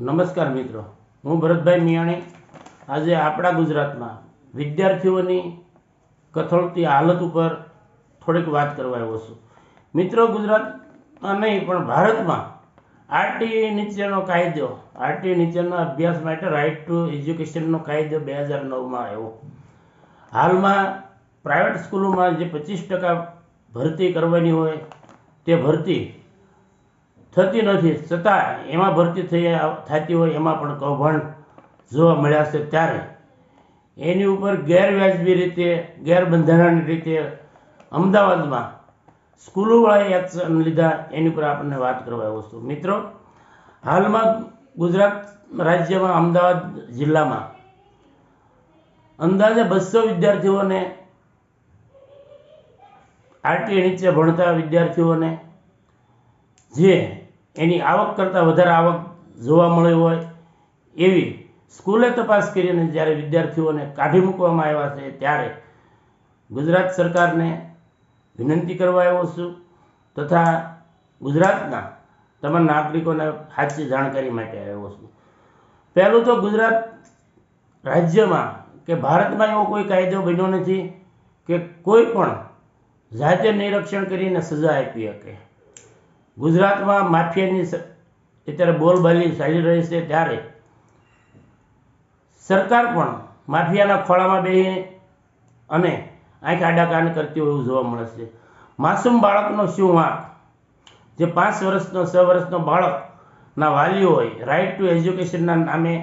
નમસ્કાર મિત્રો. હું ભરતભાઈ મિયાણી. આજે આપણા ગુજરાતમાં વિદ્યાર્થીઓની કથળતી હાલત ઉપર થોડીક વાત કરવા આવ્યો છું. મિત્રો ગુજરાતમાં નહીં, પણ ભારતમાં આરટી નીચેનો કાયદો આરટી નીચેના અભ્યાસ માટે રાઇટ ટુ એજ્યુકેશનનો કાયદો બે હજાર નવમાં આવ્યો. હાલમાં પ્રાઇવેટ સ્કૂલોમાં જે પચીસ ટકા ભરતી કરવાની હોય, તે ભરતી થતી નથી. છતાં એમાં ભરતી થઈ થતી હોય એમાં પણ કૌભાંડ જોવા મળ્યા છે ત્યારે. એની ઉપર ગેરવ્યાજબી રીતે ગેરબંધારણની રીતે અમદાવાદમાં સ્કૂલોવાળાએ એક્શન લીધા. એની ઉપર આપણને વાત કરવા આવ્યો છું. મિત્રો, હાલમાં ગુજરાત રાજ્યમાં અમદાવાદ જિલ્લામાં અંદાજે બસો વિદ્યાર્થીઓને આરટી નીચે ભણતા વિદ્યાર્થીઓને જે એની આવક કરતાં વધારે આવક જોવા મળી હોય એવી સ્કૂલે તપાસ કરીને જ્યારે વિદ્યાર્થીઓને કાઢી મૂકવામાં આવ્યા છે ત્યારે ગુજરાત સરકારને વિનંતી કરવા આવ્યો છું તથા ગુજરાતના તમામ નાગરિકોને સાચી જાણકારી માટે આવ્યો છું. પહેલું તો ગુજરાત રાજ્યમાં કે ભારતમાં એવો કોઈ કાયદો બન્યો નથી કે કોઈ પણ જાતે નિરીક્ષણ કરીને સજા આપી શકે. ગુજરાતમાં માફિયાની અત્યારે બોલબાલી ચાલી રહી છે ત્યારે. સરકાર પણ માફિયાના ખોળામાં બેસી અને આંખ આડા કાન કરતી હોય એવું જોવા મળે છે. માસૂમ બાળકનો શું વાંક? જે પાંચ વર્ષનો, છ વર્ષનો બાળકના વાલીઓ હોય રાઇટ ટુ એજ્યુકેશનના નામે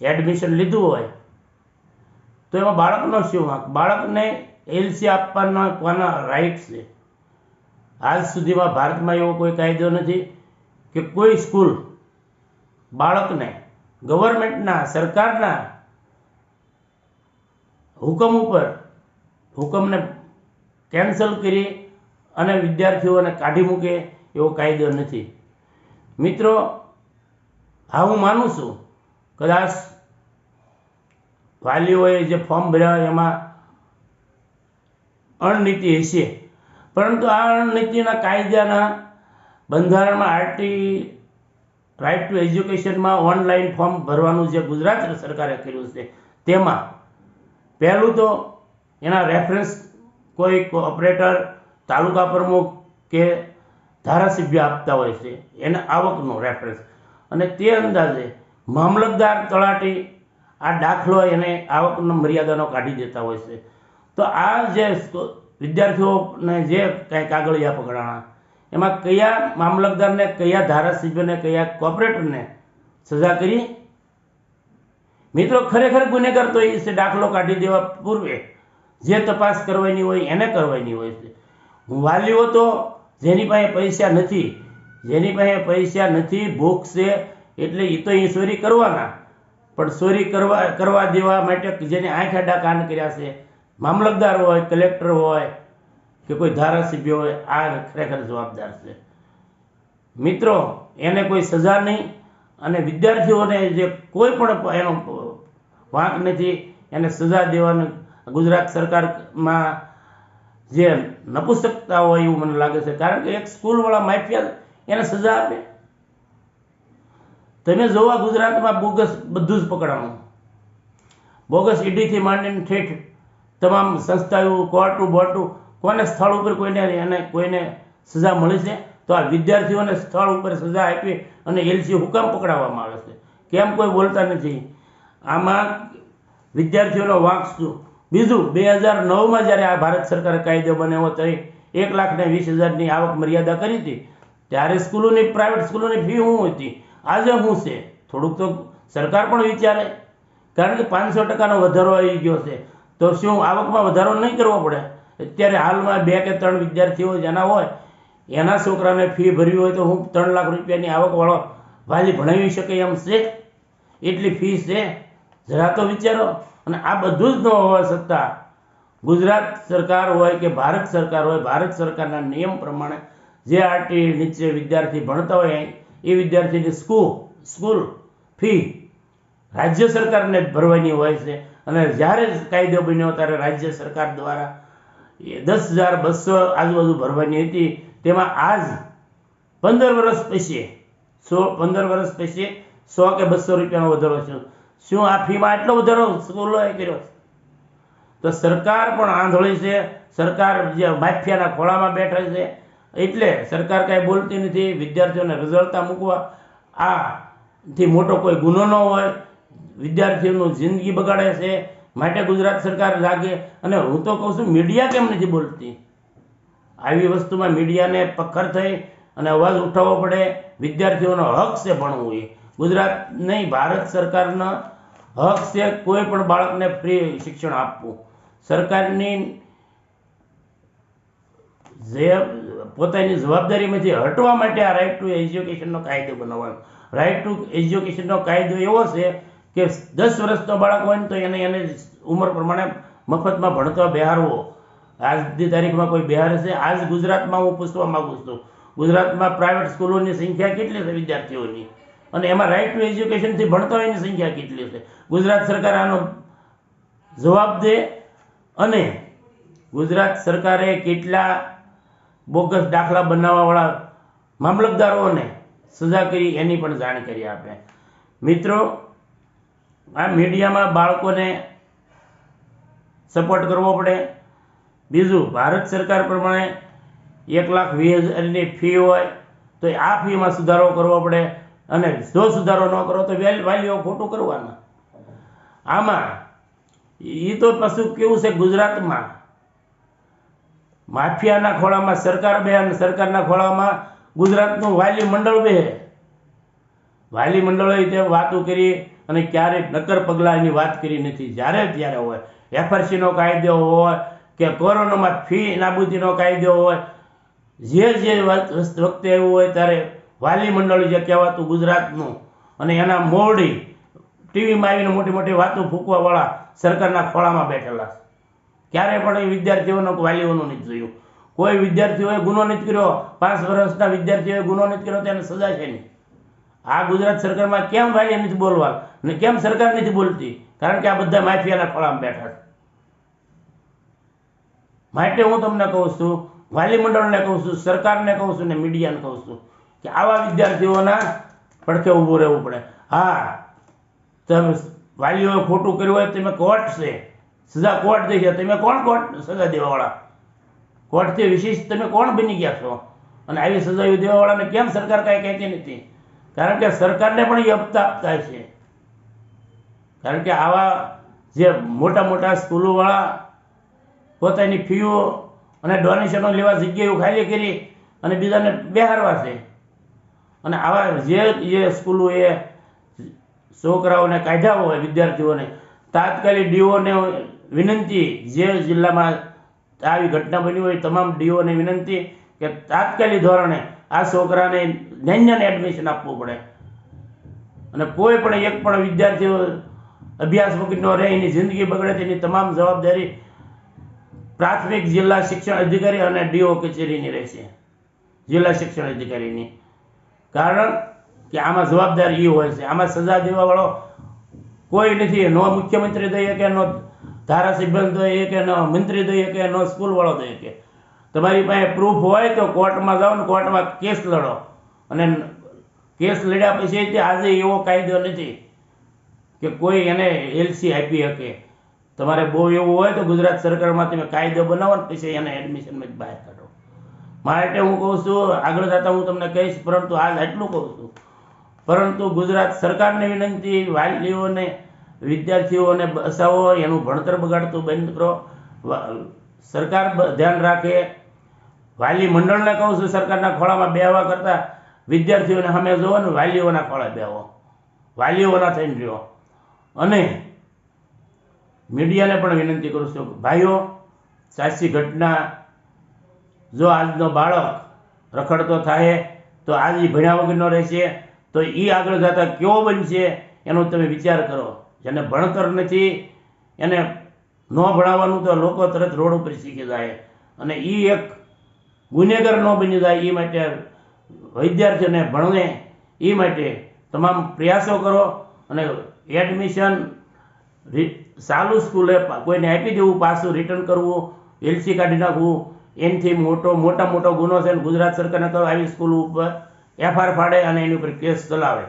એડમિશન લીધું હોય, તો એમાં બાળકનો શું વાંક? બાળકને એલસી આપવાના કોના રાઇટ છે? આજ સુધીમાં ભારતમાં એવો કોઈ કાયદો નથી કે કોઈ સ્કૂલ બાળકને ગવર્મેન્ટના, સરકારના હુકમ ઉપર હુકમને કેન્સલ કરી અને વિદ્યાર્થીઓને કાઢી મૂકે એવો કાયદો નથી. મિત્રો, હા, હું માનું છું. કદાચ વાલીઓએ જે ફોર્મ ભર્યા એમાં અણનીતિ હશે. પરંતુ આ નીતિના કાયદાના બંધારણમાં આરટી રાઇટ ટુ એજ્યુકેશનમાં ઓનલાઈન ફોર્મ ભરવાનું જે ગુજરાત સરકારે કર્યું છે, તેમાં પહેલું તો એના રેફરન્સ કોઈ ઓપરેટર તાલુકા પ્રમુખ કે ધારાસભ્ય આપતા હોય છે, એને આવકનો રેફરન્સ અને તે અંદાજે મામલતદાર તલાટી આ દાખલો એને આવકનો મર્યાદાનો કાઢી દેતા હોય છે. તો આ જે વિદ્યાર્થીઓને જે કાંઈ કાગળિયા પકડાણા, એમાં કયા મામલતદારને, કયા ધારાસભ્યને, કયા કોર્પોરેટરને સજા કરી? મિત્રો, ખરેખર ગુનેગાર તો એ છે, દાખલો કાઢી દેવા પૂર્વે. જે તપાસ કરવાની હોય, એને કરવાની હોય છે. વાલીઓ તો જેની પાસે પૈસા નથી, જેની પાસે પૈસા નથી, ભૂખ છે, એટલે એ તો એ ચોરી કરવાના. પણ ચોરી કરવા કરવા દેવા માટે જેને આંખ આડા કાન કર્યા છે મામલતદાર હોય, કલેક્ટર હોય કે કોઈ ધારાસભ્ય હોય, આ ખરેખર જવાબદાર છે. મિત્રો, એને કોઈ સજા નહીં અને વિદ્યાર્થીઓને જે કોઈ પણ એનો વાંક નથી, એને સજા દેવાનું ગુજરાત સરકારમાં જે નપુસકતા હોય એવું મને લાગે છે. કારણ કે એક સ્કૂલવાળા માફિયા એને સજા આપે. તમે જોવા ગુજરાતમાં બોગસ બધું જ પકડાણું. બોગસ ઈડીથી માંડીને ઠેઠ તમામ સંસ્થાઓ કોર્ટું બોર્ટું કોને સ્થળ ઉપર કોઈને એને, કોઈને સજા મળી છે? તો આ વિદ્યાર્થીઓને સ્થળ ઉપર સજા આપી અને એલસી હુકમ પકડાવવામાં આવે છે. કેમ કોઈ બોલતા નથી? આમાં વિદ્યાર્થીઓનો વાંક શું? બીજું, બે હજાર નવમાં જ્યારે આ ભારત સરકારે કાયદો બનાવ્યો તો એક લાખ ને વીસ હજારની આવક મર્યાદા કરી હતી. ત્યારે સ્કૂલોની પ્રાઇવેટ સ્કૂલોની ફી શું હતી? આજે શું છે? થોડુંક તો સરકાર પણ વિચારે. કારણ કે પાંચસો ટકાનો વધારો આવી ગયો છે. તો શું આવકમાં વધારો નહીં કરવો પડે? અત્યારે હાલમાં બે કે ત્રણ વિદ્યાર્થીઓ જેના હોય, એના છોકરાને ફી ભરવી હોય તો હું ત્રણ લાખ રૂપિયાની આવકવાળો વાલી ભણાવી શકે એમ છે? એટલી ફી છે? જરા તો વિચારો. અને આ બધું જ ન હોવા છતાં, ગુજરાત સરકાર હોય કે ભારત સરકાર હોય, ભારત સરકારના નિયમ પ્રમાણે જે આરટી નીચે વિદ્યાર્થી ભણતા હોય, એ વિદ્યાર્થીની સ્કૂલ સ્કૂલ ફી રાજ્ય સરકારને જ ભરવાની હોય છે. અને જ્યારે કાયદો બન્યો ત્યારે રાજ્ય સરકાર દ્વારા એ દસ હજાર બસો આજુબાજુ ભરવાની હતી. તેમાં આજ પંદર વર્ષ પછી, સો પંદર વર્ષ પછી સો કે બસો રૂપિયાનો વધારો છે શું આ ફીમાં આટલો વધારો સ્કૂલોએ કર્યો? તો સરકાર પણ આંધળી છે. સરકાર જે માફિયાના ખોળામાં બેઠા છે. એટલે સરકાર કાંઈ બોલતી નથી. વિદ્યાર્થીઓને રઝળતા મૂકવા. આથી મોટો કોઈ ગુનો ન હોય. વિદ્યાર્થીઓનું જિંદગી બગાડે છે, માટે ગુજરાત સરકાર લાગે. અને હું તો કહું છું, મીડિયા કેમ નથી બોલતી? આવી વસ્તુમાં મીડિયાને પખર થઈ અને અવાજ ઉઠાવવો પડે. વિદ્યાર્થીઓનો હક છે ભણવું એ. ગુજરાત નહીં, ભારત સરકારનો હક છે કોઈ પણ બાળકને ફ્રી શિક્ષણ આપવું. સરકારની જે પોતાની જવાબદારીમાંથી હટવા માટે આ રાઇટ ટુ એજ્યુકેશનનો કાયદો બનાવવાનો. રાઇટ ટુ એજ્યુકેશનનો કાયદો એવો છે કે દસ વર્ષનો બાળક હોય ને તો એને એને ઉંમર પ્રમાણે મફતમાં ભણતા બિહારવો. આજની તારીખમાં કોઈ બિહાર છે આજ ગુજરાતમાં હું પૂછવા માગું છું. ગુજરાતમાં પ્રાઇવેટ સ્કૂલોની સંખ્યા કેટલી છે વિદ્યાર્થીઓની? અને એમાં રાઇટ ટુ એજ્યુકેશનથી ભણતા હોયની સંખ્યા કેટલી છે? ગુજરાત સરકાર આનો જવાબ દે અને ગુજરાત સરકારે કેટલા બોગસ દાખલા બનાવવાવાળા મામલતદારોને સજા કરી એની પણ જાણકારી આપે. મિત્રો આ મીડિયામાં બાળકોને સપોર્ટ કરવો પડે. બીજું, ભારત સરકાર પ્રમાણે એક લાખ વીસ હજારની ફી હોય તો આ ફીમાં સુધારો કરવો પડે અને જો સુધારો ન કરો તો વેલ વાલીઓ ખોટું કરવાના. આમાં એ તો પાછું કેવું છે ગુજરાતમાં? માફિયાના ખોળામાં સરકાર બે અને સરકારના ખોળામાં ગુજરાતનું વાલી મંડળ બે. વાલી મંડળોએ તે વાતો કરી અને ક્યારેય નક્કર પગલાંની વાત કરી નથી. જ્યારે ત્યારે હોય. એફઆરસીનો કાયદો હોય કે કોરોનામાં ફી નાબૂદીનો કાયદો હોય, જે જે વખતે એવું હોય ત્યારે વાલી મંડળ જે કહેવાતું ગુજરાતનું અને એના મોરડી ટીવીમાં આવીને મોટી મોટી વાતો ફૂંકવાવાળા સરકારના ખોળામાં બેઠેલા. ક્યારેય ક્યારે પણ એ વિદ્યાર્થીઓનો વાલીઓનું નથી જોયું. કોઈ વિદ્યાર્થીઓએ ગુનો નથી કર્યો, પાંચ વર્ષના વિદ્યાર્થીઓએ ગુનો નથી કર્યો, તેને સજા છે નહીં. આ ગુજરાત સરકારમાં કેમ વાલી નથી બોલવા? ને કેમ સરકાર નથી બોલતી? કારણ કે આ બધા માફિયાના ખોળામાં બેઠા છે. માટે હું તમને કહું છું, વાલી મંડળને કહું છું, સરકારને કહું છું ને મીડિયાને કહું છું કે આવા વિદ્યાર્થીઓના પડખે ઊભું રહેવું પડે. હા, તમે વાલીઓએ ખોટું કર્યું હોય તમે કોર્ટ છે. સજા કોર્ટ છે. તમે કોણ કોર્ટ? સજા દેવાવાળા. કોર્ટથી વિશેષ તમે કોણ બની ગયા છો? અને આવી સજાઓ દેવાવાળાને કેમ સરકાર કાંઈ કહેતી નથી? કારણ કે સરકારને પણ એ હપ્તા આપતા છે. કારણ કે આવા જે મોટા મોટા સ્કૂલોવાળા પોતાની ફીઓ અને ડોનેશનો લેવા જગ્યાઓ ખાલી કરી અને બીજાને બેહારવા છે. અને આવા જે જે સ્કૂલોએ છોકરાઓને કાઢ્યા હોય, વિદ્યાર્થીઓને, તાત્કાલિક ડીઓને વિનંતી જે જિલ્લામાં આવી ઘટના બની હોય, તમામ ડીઓને વિનંતી કે તાત્કાલિક ધોરણે આ છોકરાને ન્યાન્યાને એડમિશન આપવું પડે. અને કોઈ પણ એક પણ વિદ્યાર્થીઓ અભ્યાસ મૂકી ન રહે, એની જિંદગી બગડે તેની તમામ જવાબદારી પ્રાથમિક જિલ્લા શિક્ષણ અધિકારી અને ડીઓ કચેરીની રહેશે. જિલ્લા શિક્ષણ અધિકારીની. કારણ કે આમાં જવાબદારી એ હોય છે. આમાં સજા દેવાવાળો કોઈ નથી. નો મુખ્યમંત્રી દઈએ કે નો ધારાસભ્ય દઈએ કે નો મંત્રી દઈએ કે નો સ્કૂલવાળો દઈએ કે. તમારી પાસે પ્રૂફ હોય તો કોર્ટમાં જાઓ ને કોર્ટમાં કેસ લડો. અને કેસ લડ્યા પછી તે આજે એવો કાયદો નથી કે કોઈ એને એલસી આપી શકે. તમારે બહુ એવું હોય તો ગુજરાત સરકારમાં તમે કાયદો બનાવો ને પછી એને એડમિશનમાં જ બહાર કાઢો. માટે હું કહું છું, આગળ જતાં હું તમને કહીશ, પરંતુ આજ આટલું કહું છું. પરંતુ ગુજરાત સરકારને વિનંતી, વાલીઓને, વિદ્યાર્થીઓને બસાવો, એનું ભણતર બગાડતું બંધ કરો. સરકાર ધ્યાન રાખે. વાલી મંડળને કહું છું, સરકારના ખોળામાં બેહવા કરતાં વિદ્યાર્થીઓને સામે જોવો ને, વાલીઓના ખોળે બેહો. વાલીઓના થઈને રહ્યો. અને મીડિયાને પણ વિનંતી કરું છું ભાઈઓ, સાચી ઘટના, જો આજનો બાળક રખડતો થાય તો આજ એ ભણ્યા વગરનો રહેશે, તો એ આગળ જતા કેવો બનશે, એનો તમે વિચાર કરો. જેને ભણતર નથી, એને ન ભણાવવાનું તો લોકો તરત રોડ ઉપર શીખી જાય. અને એ એક ગુનેગાર ન બની જાય એ માટે વિદ્યાર્થીઓને ભણવે એ માટે તમામ પ્રયાસો કરો અને એડમિશન ચાલુ સ્કૂલે કોઈને આપી દેવું, પાછું રિટર્ન કરવું એલસી કાઢી નાખવું, એનથી મોટો, મોટા મોટો ગુનો છે ગુજરાત સરકારને તો આવી સ્કૂલ ઉપર એફઆર ફાડે અને એની ઉપર કેસ ચલાવે.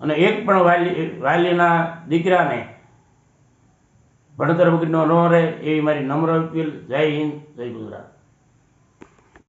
અને એક પણ વાલી, વાલીના દીકરાને ભણતર વગરનો ન રહે એવી મારી નમ્ર અપીલ. જય હિન્દ, જય ગુજરાત.